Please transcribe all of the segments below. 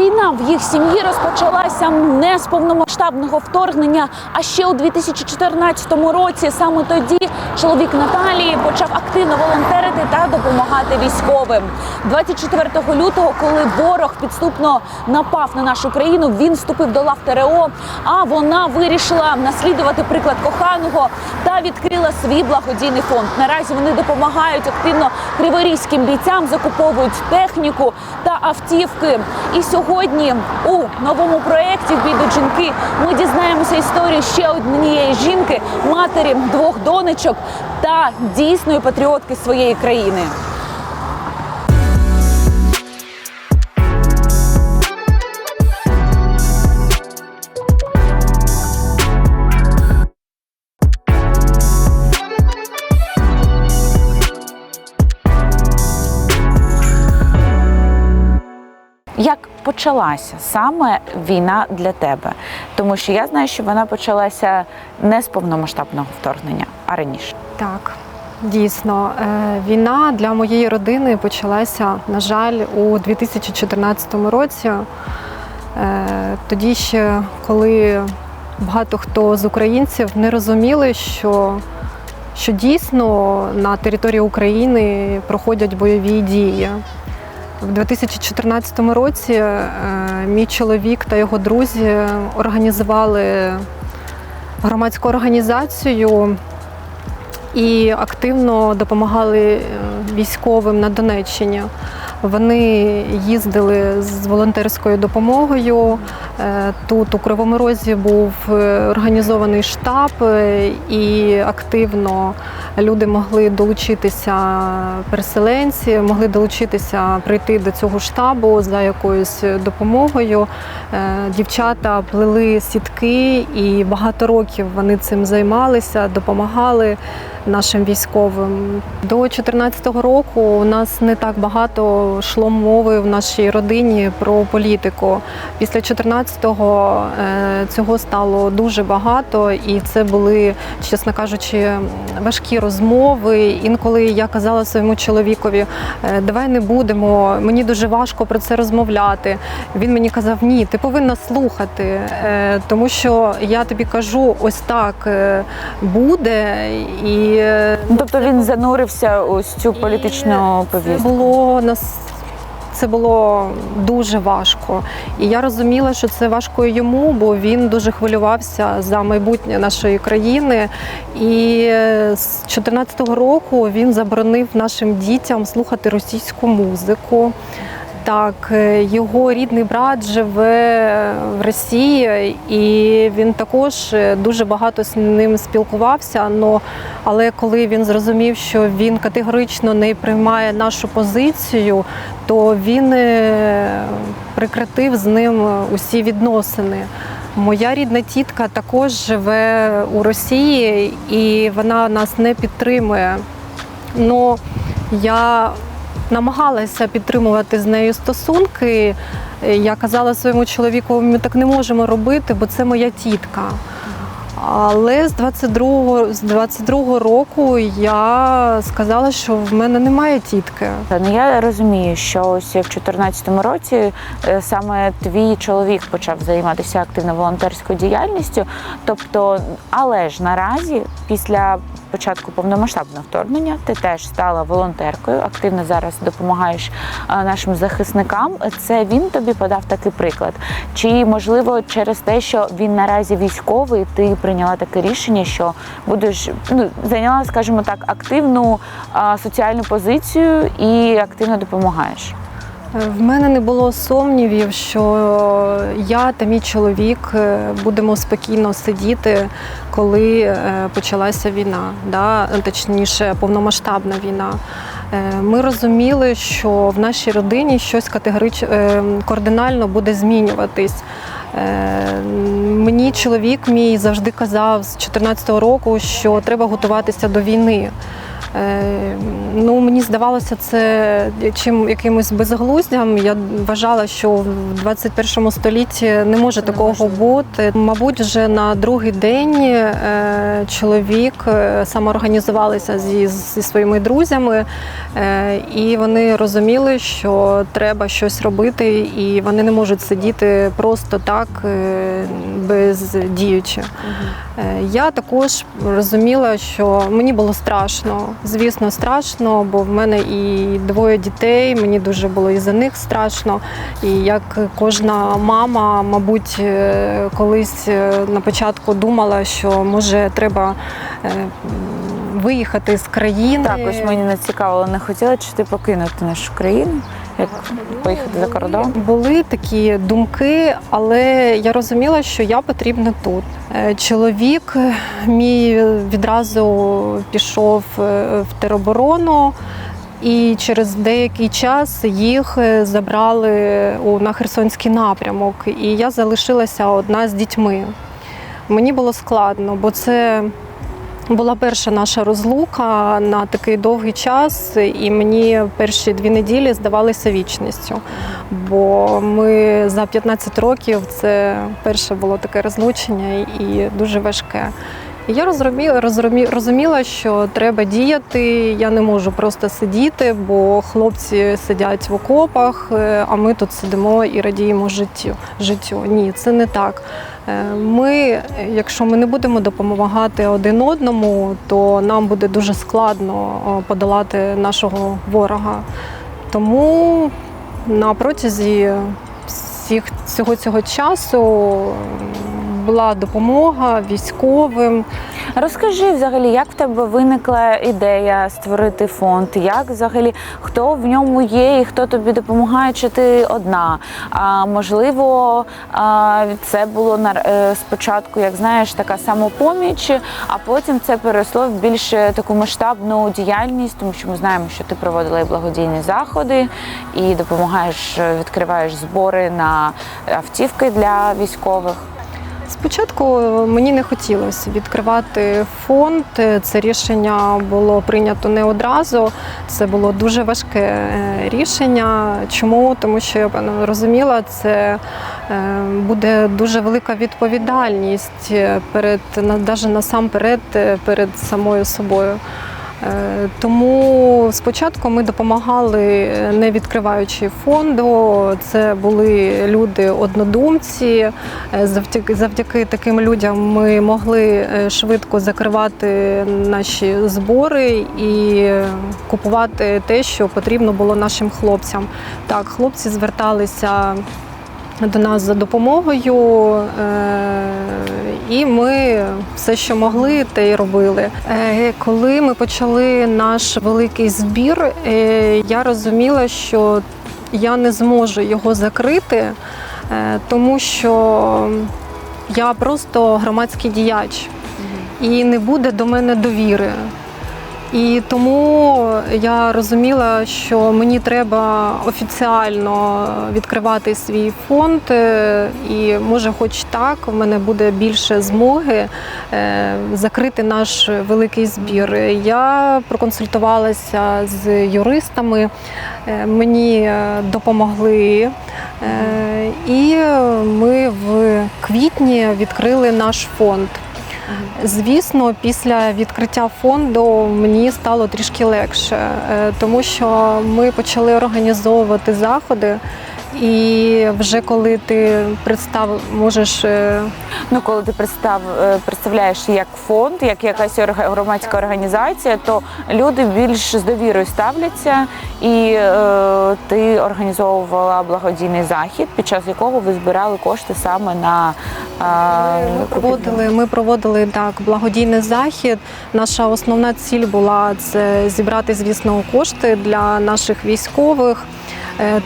Війна в їх сім'ї розпочалася не з повномасштабного вторгнення, а ще у 2014 році. Саме тоді чоловік Наталії почав активно волонтерити та допомагати військовим. 24 лютого, коли ворог підступно напав на нашу країну, він вступив до лав ТРО. А вона вирішила наслідувати приклад коханого та відкрила свій благодійний фонд. Наразі вони допомагають активно криворізьким бійцям, закуповують техніку та автівки. І сьогодні у новому проєкті «В жінки ми дізнаємося історію ще однієї жінки, матері двох донечок та дійсної патріотки своєї країни. Почалася саме війна для тебе? Тому що я знаю, що вона почалася не з повномасштабного вторгнення, а раніше. Так, дійсно, Е, війна для моєї родини почалася, на жаль, у 2014 році. Е, Тоді ще, коли багато хто з українців не розуміли, що, що дійсно на території України проходять бойові дії. В 2014 році е, мій чоловік та його друзі організували громадську організацію і активно допомагали е, військовим на Донеччині. Вони їздили з волонтерською допомогою. Е, Тут у Кривому Розі був е, організований штаб, е, і активно люди могли долучитися, переселенці могли долучитися, прийти до цього штабу за якоюсь допомогою. Дівчата плели сітки, і багато років вони цим займалися, допомагали нашим військовим. До 2014 року у нас не так багато йшло мови в нашій родині про політику. Після 2014-го е, цього стало дуже багато, і це були, чесно кажучи, важкі розмови. Інколи я казала своєму чоловікові, «Е, давай не будемо, мені дуже важко про це розмовляти. Він мені казав, ні, ти повинна слухати, е, тому що я тобі кажу, ось так буде. І Ну, тобто він занурився у цю політичну повістку. було нас. Це було дуже важко, і я розуміла, що це важко йому, бо він дуже хвилювався за майбутнє нашої країни. І з 2014 року він заборонив нашим дітям слухати російську музику. Так, е, його рідний брат живе в Росії, і він також е, дуже багато з ним спілкувався. Але коли він зрозумів, що він категорично не приймає нашу позицію, то він е, прекратив з ним усі відносини. Моя рідна тітка також живе у Росії, і вона нас не підтримує. Но я намагалася підтримувати з нею стосунки. Я казала своєму чоловіку, ми так не можемо робити, бо це моя тітка. Але з 22-го з 22-го року я сказала, що в мене немає тітки. Ну я розумію, що ось в 2014 році е, саме твій чоловік почав займатися активно волонтерською діяльністю. Тобто, але ж наразі, після початку повномасштабного вторгнення, ти теж стала волонтеркою, активно зараз допомагаєш е, нашим захисникам. Це він тобі подав такий приклад. Чи можливо через те, що він наразі військовий, ти прийняла таке рішення, що будеш ну зайняла, скажімо так, активну а, соціальну позицію і активно допомагаєш. В мене не було сумнівів, що я та мій чоловік е, будемо спокійно сидіти, коли е, почалася війна, да? точніше, повномасштабна війна. Е, Ми розуміли, що в нашій родині щось категорично кардинально буде змінюватись. Е, Мені чоловік мій завжди казав з 2014 року, що треба готуватися до війни. Е, Ну, мені здавалося, це чим якимось безглуздям. Я вважала, що в 21 столітті не може Це такого бути. Мабуть, вже на другий день е, чоловік е, самоорганізувалися зі, зі своїми друзями, і вони розуміли, що треба щось робити, і вони не можуть сидіти просто так бездіючи. Е, Я також розуміла, що мені було страшно. Звісно, страшно, бо в мене і двоє дітей. Мені дуже було і за них страшно. І як кожна мама, мабуть, е, колись е, на початку думала, що може треба е, виїхати з країни. Також мені не цікаво, не хотіла чи ти покинути нашу країну, як поїхати за кордон. Були такі думки, але я розуміла, що я потрібна тут. Е, Чоловік мій відразу пішов е, в тероборону. І через деякий час їх е, забрали на Херсонський напрямок, і я залишилася одна з дітьми. Мені було складно, бо це була перша наша розлука на такий довгий час, і мені перші дві неділі здавалися вічністю. Бо ми за 15 років це перше було таке розлучення і дуже важке. Я розуміла, розумі- розуміла, що треба діяти. Я не можу просто сидіти, бо хлопці сидять в окопах, е, а ми тут сидимо і радіємо життю. життю. Ні, це не так. Е, Ми, якщо ми не будемо допомагати один одному, то нам буде дуже складно подолати нашого ворога. Тому на протязі всіх всього цього часу була допомога військовим. Розкажи взагалі, як в тебе виникла ідея створити фонд? Як взагалі хто в ньому є і хто тобі допомагає? Чи ти одна? А можливо, це було е, спочатку, як знаєш, така самопоміч, а потім це переросло в більш таку масштабну діяльність, тому що ми знаємо, що ти проводила і благодійні заходи і допомагаєш, е, відкриваєш збори на автівки для військових. Спочатку мені не хотілося відкривати фонд. Це рішення було прийнято не одразу. Це було дуже важке е, рішення. Чому? Тому що я розуміла, це е, буде дуже велика відповідальність перед навіть насамперед е, перед самою собою. Е, Тому спочатку ми допомагали, е, не відкриваючи фонду. Це були люди-однодумці. Е, Завдяки, завдяки таким людям ми могли швидко закривати наші збори і купувати те, що потрібно було нашим хлопцям. Так, хлопці зверталися до нас за допомогою, е, і ми все, що могли, те й робили. Е, Коли ми почали наш великий збір, е, я розуміла, що я не зможу його закрити, тому що я просто громадський діяч і не буде до мене довіри. І тому я розуміла, що мені треба офіціально відкривати свій фонд, е, і може, хоч так, в мене буде більше змоги е, закрити наш великий збір. Я проконсультувалася з юристами, е, мені допомогли. І ми в квітні відкрили наш фонд. Звісно, після відкриття фонду мені стало трішки легше, е, тому що ми почали організовувати заходи. І вже коли ти представ можеш е, Ну, коли ти представ, е, представляєш як фонд, як якась громадська організація, то люди більш з довірою ставляться, і е, ти організовувала благодійний захід, під час якого ви збирали кошти саме на е, Ми проводили, ми проводили так благодійний захід. Наша основна ціль була це зібрати, звісно, кошти для наших військових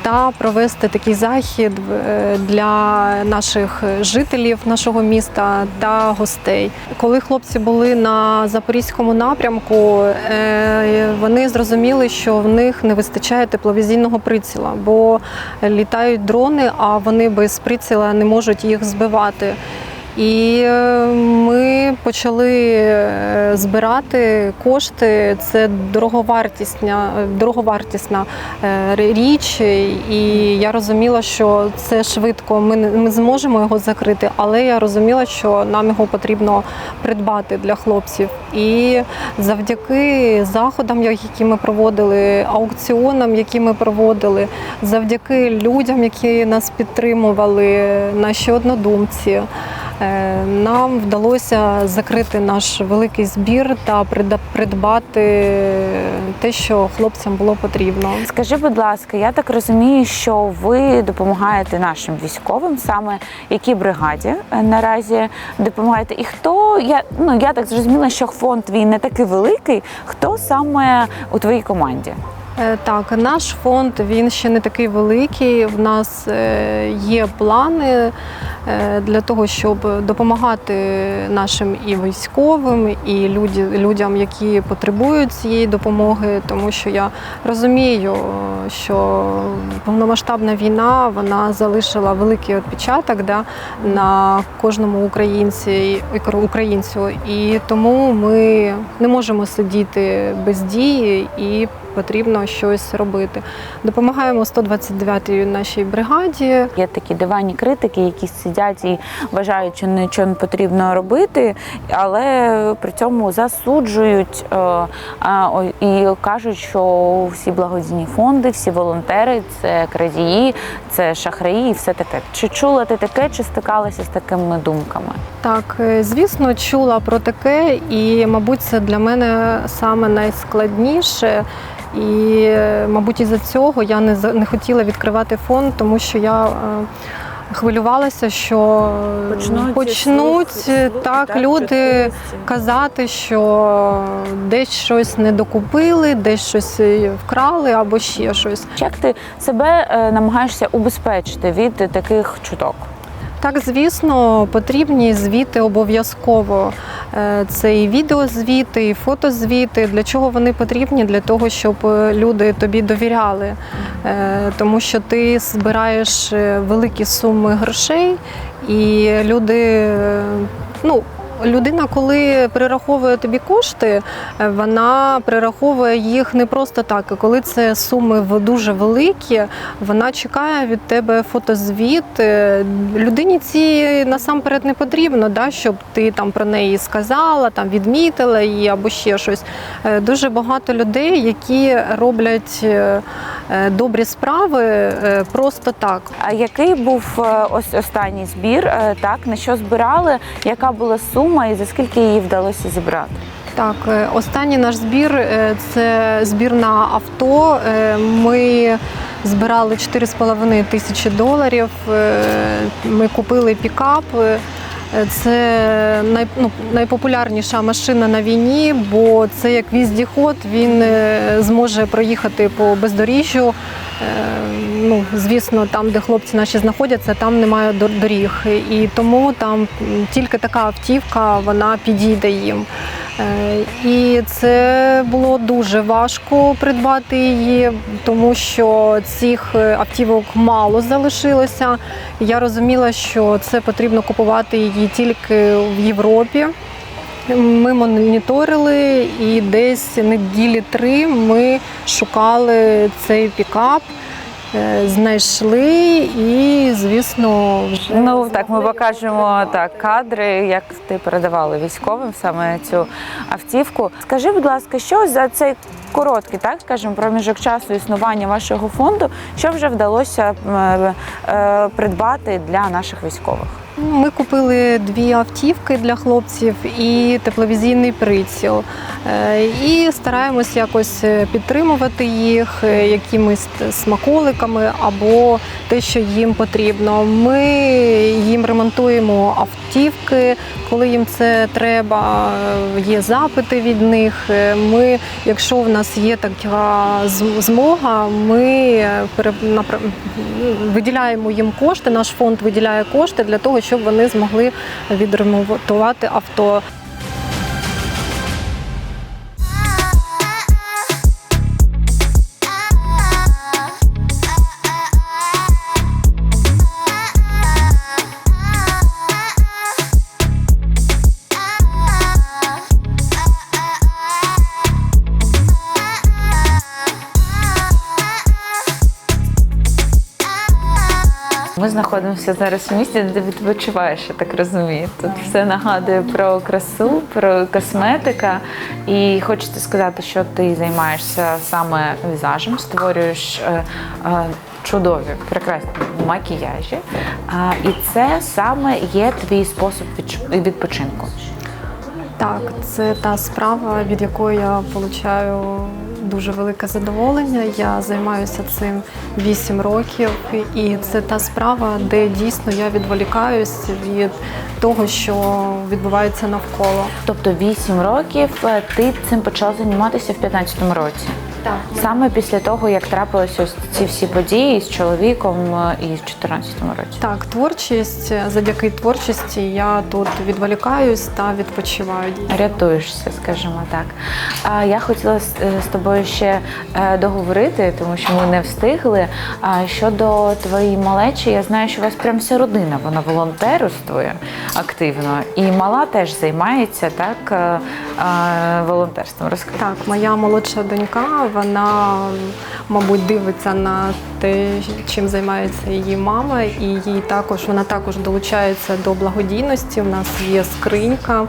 та провести такий захід е, для наших жителів нашого міста та гостей. Коли хлопці були на запорізькому напрямку, е, вони зрозуміли, що в них не вистачає тепловізійного приціла, бо літають дрони, а вони без приціла не можуть їх збивати. І е, ми почали е, збирати кошти. Це дороговартісна, дороговартісна е, річ, і я розуміла, що це швидко. Ми не зможемо його закрити, але я розуміла, що нам його потрібно придбати для хлопців. І завдяки заходам, які ми проводили, аукціонам, які ми проводили, завдяки людям, які нас підтримували, наші однодумці. Е, Нам вдалося закрити наш великий збір та придбати те, що хлопцям було потрібно. Скажи, будь ласка, я так розумію, що ви допомагаєте нашим військовим, саме якій бригаді е, наразі допомагаєте? І хто я ну я так зрозуміла, що фонд твій не такий великий. Хто саме у твоїй команді? Е, Так, наш фонд він ще не такий великий. В нас є плани для того, щоб допомагати нашим і військовим, і людям, які потребують цієї допомоги. Тому що я розумію, що повномасштабна війна вона залишила великий відпечаток да, на кожному українці українцю. І тому ми не можемо сидіти без дії і потрібно щось робити. Допомагаємо 129-й нашій бригаді. Є такі диванні критики, які сидять і вважають, що нічого не потрібно робити, але при цьому засуджують е, і кажуть, що всі благодійні фонди, всі волонтери це крадії, це шахраї і все таке. Чи чула ти таке, чи стикалася з такими думками? Так, е, звісно, чула про таке, і, мабуть, це для мене саме найскладніше. І, е, мабуть, із-за цього я не за- не хотіла відкривати фонд, тому що я. е, Хвилювалася, що Почнуть почнуть слух- так, люди казати, що десь щось не докупили, десь щось е, вкрали або ще щось. Як ти себе е, намагаєшся убезпечити від таких чуток? Так, звісно, потрібні звіти обов'язково. Е, Це і відеозвіти, і фотозвіти. Для чого вони потрібні? Для того, щоб е, люди тобі довіряли. Е, Тому що ти збираєш великі суми грошей, і люди, ну, Людина, коли перераховує тобі кошти, е, вона перераховує їх не просто так. Коли це суми в- дуже великі, вона чекає від тебе фотозвіт. Е, Людині ці насамперед не потрібно, да, щоб ти там про неї сказала, там відмітила її або ще щось. Е, Дуже багато людей, які роблять добрі справи е, просто так. А який був е, ось останній збір? Е, Так, на що збирали? Яка була сума і за скільки її вдалося зібрати? Так, е, останній наш збір е, це збір на авто. Е, Ми збирали 4,5 тисячі доларів. Е, Ми купили пікап. Е, Це най, ну, найпопулярніша машина на війні, бо це як віздіход, він е, зможе проїхати по бездоріжжю. Е, Ну, звісно, там, де хлопці наші знаходяться, там немає доріг. І тому там тільки така автівка вона підійде їм. Е, І це було дуже важко придбати її, тому що цих е, автівок мало залишилося. Я розуміла, що це потрібно купувати її тільки в Європі. Ми моніторили і десь неділі три ми шукали цей пікап, е, знайшли і, звісно, вже Ну так, ми покажемо так кадри, як ти передавали військовим саме цю автівку. Скажи, будь ласка, що за цей короткий, так скажімо, проміжок часу існування вашого фонду, що вже вдалося е, е, придбати для наших військових? Ми купили дві автівки для хлопців і тепловізійний приціл. Е, І стараємось якось е, підтримувати їх е, якимись смаколиками або те, що їм потрібно. Ми їм ремонтуємо автівки, коли їм це треба. Є запити від них. Ми, якщо в нас є така змога, ми виділяємо їм кошти. Наш фонд виділяє кошти для того, щоб вони змогли відремонтувати авто. Знаходимося зараз у місті, де ти відпочиваєш, я так розумію. Тут все нагадує про красу, про косметика. І хочеться сказати, що ти займаєшся саме візажем, створюєш е, е, чудові, прекрасні макіяжі. І це саме є твій спосіб відпочинку. Так, це та справа, від якої я отримую дуже велике задоволення. Я займаюся цим 8 років, і це та справа, де дійсно я відволікаюсь від того, що відбувається навколо. Тобто 8 років е, ти цим почала займатися в 15-му році. Так, Саме після того, як трапилися ось ці всі події з чоловіком е, і в 14-му році. так, творчість завдяки творчості я тут відволікаюсь та відпочиваю. Рятуєшся, скажімо так. А я хотіла з е, тобою ще е, договорити, тому що ми не встигли. А щодо твоєї малечі, я знаю, що у вас прям вся родина, вона волонтерствує активно, і мала теж займається так волонтерством. Розкажи. Так, моя молодша донька, вона, мабуть, дивиться на те, чим займається її мама, і їй також вона також долучається до благодійності. У нас є скринька,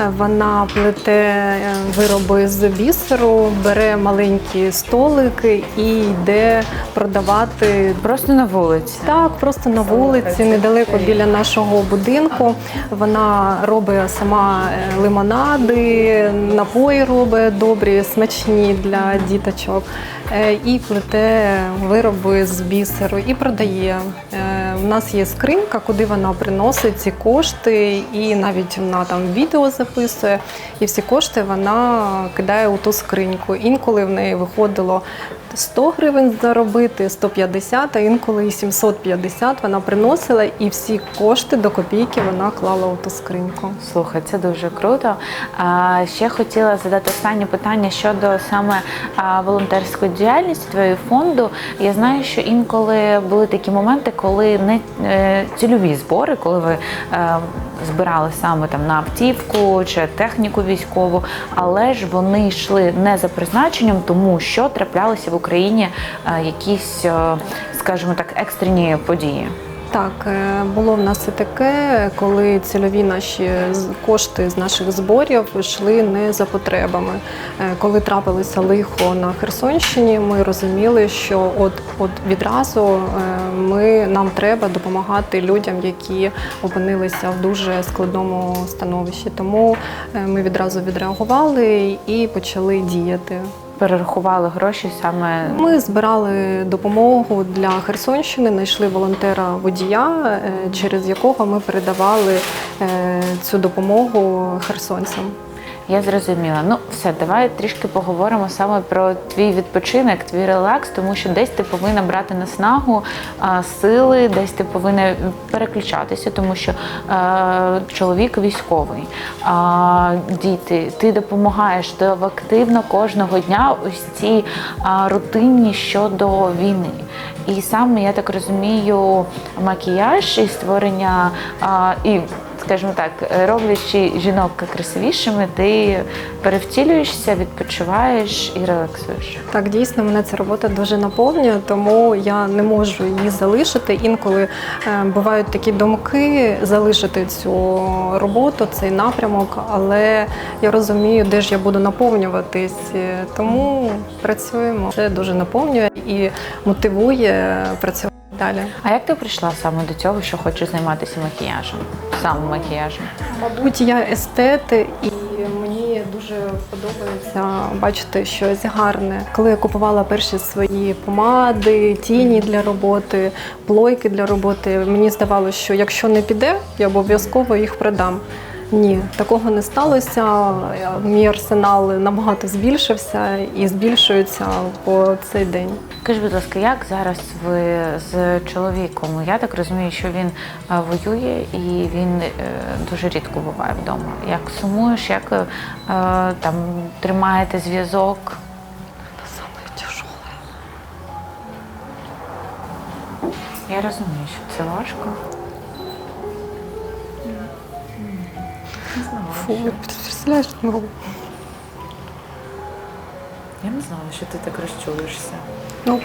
е, вона плете е, вироби з бісеру, бере маленькі столики і йде продавати Просто на вулиці. так, просто на вулиці, недалеко біля нашого будинку. Вона робить сама е, лимонади, напої робить добрі, смачні для діточок. Е, І плете вироби з бісеру і продає. У нас є скринька, куди вона приносить ці кошти, і навіть вона там відео записує. І всі кошти вона кидає у ту скриньку. Інколи в неї виходило 100 гривень заробити, 150, а інколи і 750 вона приносила, і всі кошти до копійки вона клала у ту скриньку. Слухай, це дуже круто. А ще хотіла задати останнє питання щодо саме волонтерської діяльності твоєї фонду. Я знаю, що інколи були такі моменти, коли не е, цільові збори, коли ви е, збирали саме там на автівку чи техніку військову, але ж вони йшли не за призначенням, тому що траплялися в Україні е, якісь, е, скажімо так, екстрені події. Так, е, було в нас і таке, коли цільові наші кошти з наших зборів йшли не за потребами. Е, Коли трапилося лихо на Херсонщині, ми розуміли, що от, от відразу е, ми, нам треба допомагати людям, які опинилися в дуже складному становищі. Тому ми відразу відреагували і почали діяти. Перерахували гроші саме Ми збирали допомогу для Херсонщини, знайшли волонтера водія, е, через якого ми передавали е, цю допомогу херсонцям. Я зрозуміла. Ну, все, давай трішки поговоримо саме про твій відпочинок, твій релакс, тому що десь ти повинна брати наснагу, сили, десь ти повинна переключатися, тому що е, чоловік військовий, а, діти, ти допомагаєш ти активно кожного дня ось ці а, рутинні щодо війни. І саме я так розумію, макіяж і створення а, і скажімо так, роблячи жінок красивішими, ти перевтілюєшся, відпочиваєш і релаксуєш. Так, дійсно, мене ця робота дуже наповнює, тому я не можу її залишити. Інколи е, бувають такі думки залишити цю роботу, цей напрямок, але я розумію, де ж я буду наповнюватись. Е, Тому працюємо. Це дуже наповнює і мотивує працювати далі. А як ти прийшла саме до цього, що хочеш займатися макіяжем? Саме макіяжем? Мабуть, я естет, і мені дуже подобається бачити щось гарне. Коли я купувала перші свої помади, тіні для роботи, плойки для роботи, мені здавалося, що якщо не піде, я обов'язково їх продам. Ні, такого не сталося. Мій арсенал набагато збільшився і збільшується по цей день. Скажи, будь ласка, як зараз ви з чоловіком? Я так розумію, що він е, воює і він е, дуже рідко буває вдома. Як сумуєш, як е, там тримаєте зв'язок? Я розумію, що це важко. Фу, представляєш, ну. Я не знала, що ти так розчулишся. Ну,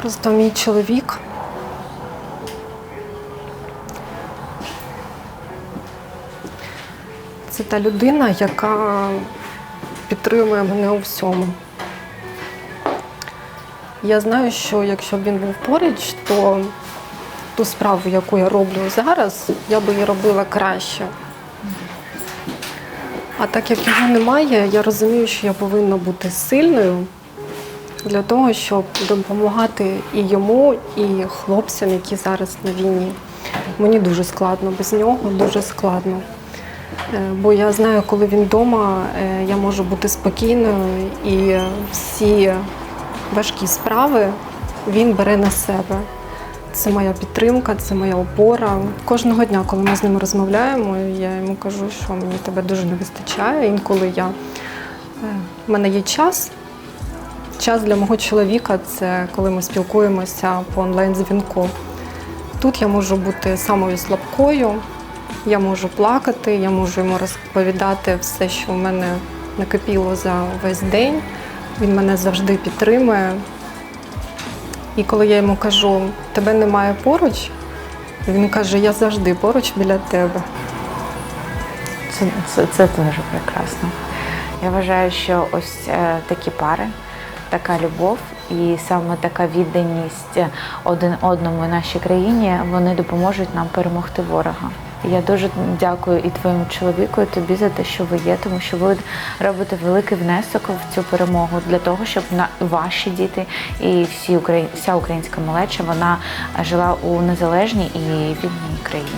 просто мій чоловік. Це та людина, яка підтримує мене у всьому. Я знаю, що якщо б він був поруч, то ту справу, яку я роблю зараз, я би її робила краще. А так як його немає, я розумію, що я повинна бути сильною для того, щоб допомагати і йому, і хлопцям, які зараз на війні. Мені дуже складно без нього, дуже складно. Е, Бо я знаю, коли він вдома, е, я можу бути спокійною і всі важкі справи він бере на себе. Це моя підтримка, це моя опора. Кожного дня, коли ми з ним розмовляємо, я йому кажу, що мені тебе дуже не вистачає. Інколи я, е, в мене є час. Час для мого чоловіка це коли ми спілкуємося по онлайн-дзвінку. Тут я можу бути самою слабкою, я можу плакати, я можу йому розповідати все, що в мене накипіло за весь день. Він мене завжди підтримує. І коли я йому кажу, тебе немає поруч, він каже, я завжди поруч біля тебе. Це, це, це дуже прекрасно. Я вважаю, що ось е, такі пари, така любов і саме така відданість один одному в нашій країні, вони допоможуть нам перемогти ворога. Я дуже дякую і твоєму чоловіку, і тобі за те, що ви є, тому що ви робите великий внесок в цю перемогу для того, щоб на ваші діти і всі Украї... вся українська малеча вона жила у незалежній і вільній країні.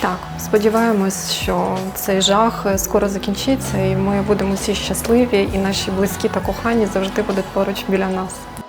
Так, сподіваємось, що цей жах скоро закінчиться, і ми будемо всі щасливі, і наші близькі та кохані завжди будуть поруч біля нас.